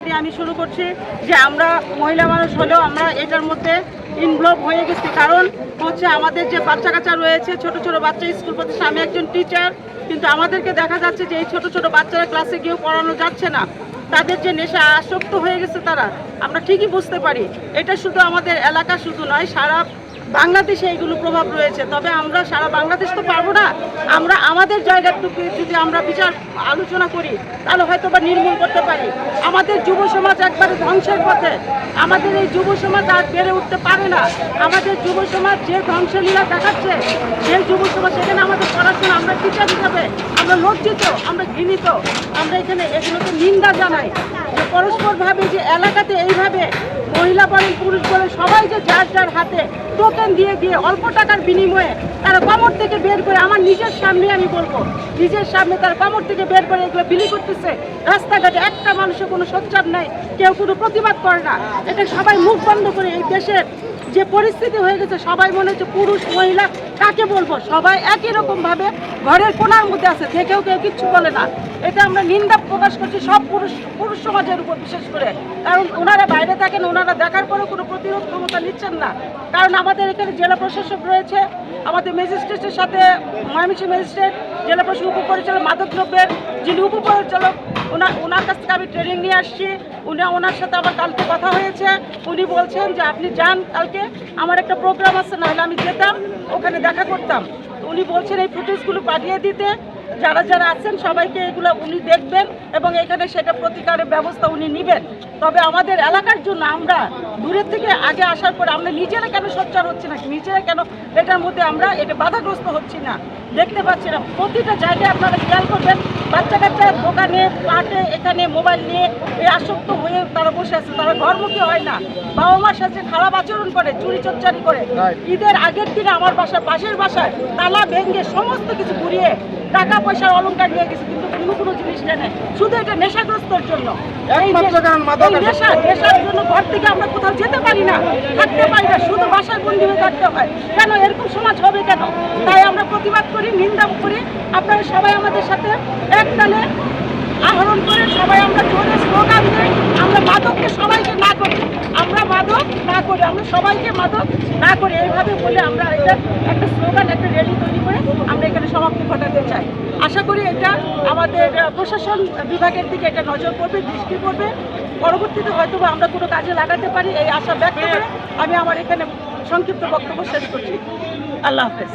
আমি শুরু করছি যে আমরা মহিলা মানুষ হলেও আমরা এটার মধ্যে ইনভলভ হয়ে গেছি। কারণ হচ্ছে আমাদের যে বাচ্চা কাচ্চা রয়েছে, ছোট ছোট বাচ্চা স্কুল প্রতিষ্ঠানে আমি একজন টিচার কিন্তু আমাদেরকে দেখা যাচ্ছে যে এই ছোট ছোট বাচ্চারা ক্লাসে গিয়েও পড়ানো যাচ্ছে না। তাদের যে নেশা, আসক্ত হয়ে গেছে তারা। আমরা ঠিকই বুঝতে পারি। এটা শুধু আমাদের এলাকা শুধু নয়, সারা বাংলাদেশে এইগুলো প্রভাব রয়েছে। তবে আমরা সারা বাংলাদেশ তো পারব না। আমরা আমাদের জায়গাটুকু যদি আমরা বিচার আলোচনা করি, তাহলে হয়তো বা নির্মূল করতে পারি। আমাদের যুব সমাজ একবারে ধ্বংসের পথে। আমাদের এই যুব সমাজ আর বেড়ে উঠতে পারে না। আমাদের যুব সমাজ যে ধ্বংসলীলা দেখাচ্ছে পড়াশোনা হিসাবে আমরা লজ্জিত, আমরা ঘৃণিত, আমরা এখানে এগুলোকে নিন্দা জানাই। যে পরস্পরভাবে যে এলাকাতে এইভাবে মহিলা বলেন, পুরুষ বলেন, সবাই যে যার যার হাতে টোকেন দিয়ে দিয়ে অল্প টাকার বিনিময়ে তারা কমর থেকে বের করে আমার নিজের সামনে আমি বলব, নিজের সামনে তারা কমর থেকে বের করে এগুলো বিলি করতেছে। রাস্তাঘাটে একটা মানুষের কোনো সোচ্চার নাই, কেউ কোনো প্রতিবাদ করে না। এটা সবাই মুখ বন্ধ করে এই দেশের যে পরিস্থিতি হয়ে গেছে, সবাই মনে হচ্ছে পুরুষ, মহিলা, কাকে বলব? সবাই একই রকম ভাবে ঘরের কোনার মধ্যে আছে, থেকেও কেউ কিচ্ছু বলে না। এটা আমরা নিন্দা প্রকাশ করছি সব পুরুষ পুরুষ সমাজের উপর বিশেষ করে। কারণ ওনারা বাইরে থাকেন, ওনারা দেখার পরেও কোনো প্রতিরোধ ক্ষমতা নিচ্ছেন না। কারণ আমাদের এখানে জেলা প্রশাসক রয়েছে, আমাদের ম্যাজিস্ট্রেটের সাথে ময়মনসিংহ ম্যাজিস্ট্রেট, জেলা প্রশাসক উপপরিচালক মাদক দ্রব্যের যিনি উপপরিচালক ওনার ওনার কাছ থেকে আমি ট্রেনিং নিয়ে আসছি। উনি, ওনার সাথে আমার কালকে কথা হয়েছে। উনি বলছেন যে আপনি যান কালকে, আমার একটা প্রোগ্রাম আছে, নাহলে আমি যেতাম, ওখানে দেখা করতাম। উনি বলছেন এই ফুটেজগুলো পাঠিয়ে দিতে যারা যারা আছেন সবাইকে এগুলো উনি দেখবেন এবং এখানে সেটা প্রতিকারের ব্যবস্থা উনি নেবেন। তবে আমাদের এলাকার জন্য আমরা দূরের থেকে আগে আসার পরে আমরা নিজেরা কেন সোচ্চার হচ্ছি না নিজেরা কেন এটার মধ্যে আমরা এটা বাধাগ্রস্ত হচ্ছি না? দেখতে পাচ্ছি না। প্রতিটা জায়গায় আপনারা খেয়াল করবেন বাচ্চা কাচ্চা দোকানে পাটে এখানে মোবাইল নিয়ে এই আসক্ত হয়ে তারা বসে আছে। তারা ঘরমুখী হয় না। বাবা মার সাথে খারাপ আচরণ করে চুরি চচ্চারি করে। ঈদের আগের দিনে আমার বাসায় পাশের বাসায় তালা ভেঙে সমস্ত কিছু ঘুরিয়ে টাকা পয়সার অলংকার নিয়ে গেছে কিন্তু কোনো কোনো জিনিস নেই। শুধু এটা নেশাগ্রস্তর জন্য। নেশা- কারণ মাদক এই নেশা নেশার জন্য ঘর থেকে আমরা কোথাও যেতে পারি না থাকতে পারি না শুধু বাসায় বন্দি হয়ে থাকতে হয়। কেন এরকম সমাজ হবে কেন? তাই আমরা প্রতিবাদ করি নিন্দা করি। আপনারা সবাই আমাদের সাথে একটানে আহরণ করে সবাই আমরা জোরে স্লোগান দিই। আমরা মাদককে সবাইকে না করি আমরা মাদক না করে, আমরা সবাইকে মাদক না করি এইভাবে বলে আমরা এটা একটা স্লোগান, একটা র্যালি তৈরি করে আমরা এখানে সমাপ্তি ঘটাতে চাই। আশা করি এটা আমাদের প্রশাসন বিভাগের দিকে এটা নজর পড়বে, দৃষ্টি পড়বে। পরবর্তীতে হয়তো আমরা কোনো কাজে লাগাতে পারি, এই আশা ব্যক্ত করে আমি আমার এখানে সংক্ষিপ্ত বক্তব্য শেষ করছি। আল্লাহ হাফেজ।